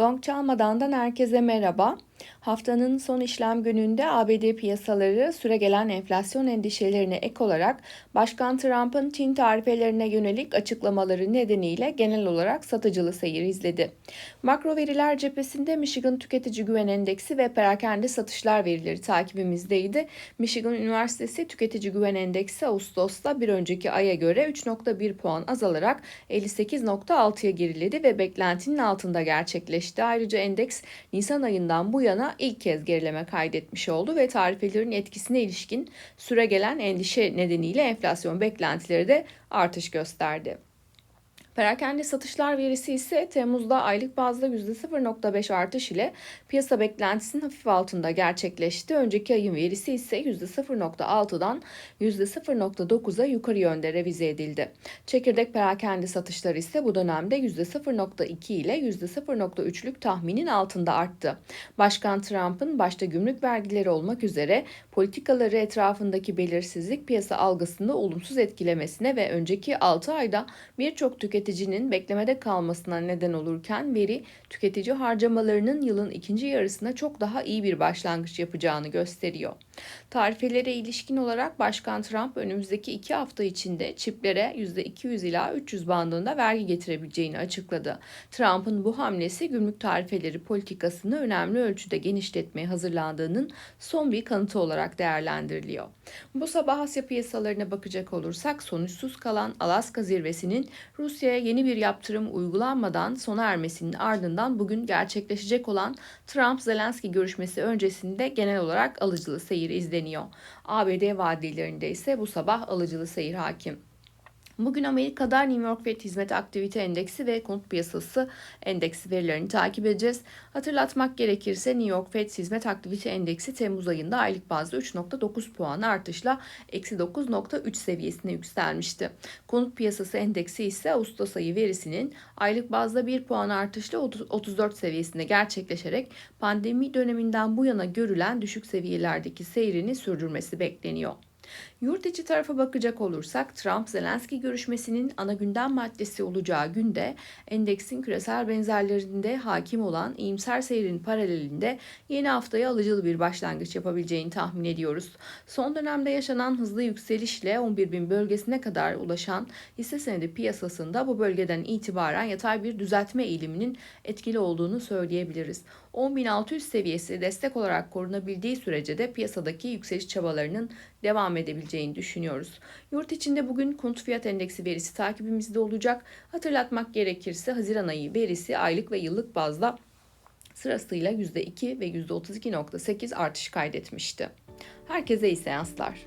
Gong çalmadandan herkese merhaba. Haftanın son işlem gününde ABD piyasaları süregelen enflasyon endişelerine ek olarak Başkan Trump'ın Çin tarifelerine yönelik açıklamaları nedeniyle genel olarak satıcılı seyir izledi. Makro veriler cephesinde Michigan Tüketici Güven Endeksi ve perakende satışlar verileri takibimizdeydi. Michigan Üniversitesi Tüketici Güven Endeksi Ağustos'ta bir önceki aya göre 3.1 puan azalarak 58.6'ya geriledi ve beklentinin altında gerçekleşti. Ayrıca endeks Nisan ayından bu yana ilk kez gerileme kaydetmiş oldu ve tarifelerin etkisine ilişkin süregelen endişe nedeniyle enflasyon beklentileri de artış gösterdi. Perakende satışlar verisi ise Temmuz'da aylık bazda %0.5 artış ile piyasa beklentisinin hafif altında gerçekleşti. Önceki ayın verisi ise %0.6'dan %0.9'a yukarı yönde revize edildi. Çekirdek perakende satışları ise bu dönemde %0.2 ile %0.3'lük tahminin altında arttı. Başkan Trump'ın başta gümrük vergileri olmak üzere politikaları etrafındaki belirsizlik piyasa algısını olumsuz etkilemesine ve önceki 6 ayda birçok tüketicinin beklemede kalmasına neden olurken veri tüketici harcamalarının yılın ikinci yarısında çok daha iyi bir başlangıç yapacağını gösteriyor. Tarifelere ilişkin olarak Başkan Trump önümüzdeki iki hafta içinde çiplere %200 ila 300 bandında vergi getirebileceğini açıkladı. Trump'ın bu hamlesi gümrük tarifeleri politikasını önemli ölçüde genişletmeye hazırlandığının son bir kanıtı olarak değerlendiriliyor. Bu sabah Asya piyasalarına bakacak olursak sonuçsuz kalan Alaska zirvesinin Rusya'ya yeni bir yaptırım uygulanmadan sona ermesinin ardından bugün gerçekleşecek olan Trump-Zelenski görüşmesi öncesinde genel olarak alıcılı seyir izleniyor. ABD vadilerinde ise bu sabah alıcılı seyir hakim. Bugün Amerika'da New York Fed Hizmet Aktivite Endeksi ve konut piyasası endeksi verilerini takip edeceğiz. Hatırlatmak gerekirse New York Fed Hizmet Aktivite Endeksi Temmuz ayında aylık bazda 3.9 puan artışla eksi 9.3 seviyesine yükselmişti. Konut piyasası endeksi ise Ağustos ayı verisinin aylık bazda 1 puan artışla 34 seviyesinde gerçekleşerek pandemi döneminden bu yana görülen düşük seviyelerdeki seyrini sürdürmesi bekleniyor. Yurt içi tarafa bakacak olursak Trump-Zelenski görüşmesinin ana gündem maddesi olacağı günde endeksin küresel benzerlerinde hakim olan iyimser seyrin paralelinde yeni haftaya alıcılı bir başlangıç yapabileceğini tahmin ediyoruz. Son dönemde yaşanan hızlı yükselişle 11.000 bölgesine kadar ulaşan hisse senedi piyasasında bu bölgeden itibaren yatay bir düzeltme eğiliminin etkili olduğunu söyleyebiliriz. 10.600 seviyesi destek olarak korunabildiği sürece de piyasadaki yükseliş çabalarının devam edebileceğini düşünüyoruz. Yurt içinde bugün konut fiyat endeksi verisi takibimizde olacak. Hatırlatmak gerekirse Haziran ayı verisi aylık ve yıllık bazda sırasıyla %2 ve %32.8 artış kaydetmişti. Herkese iyi seanslar.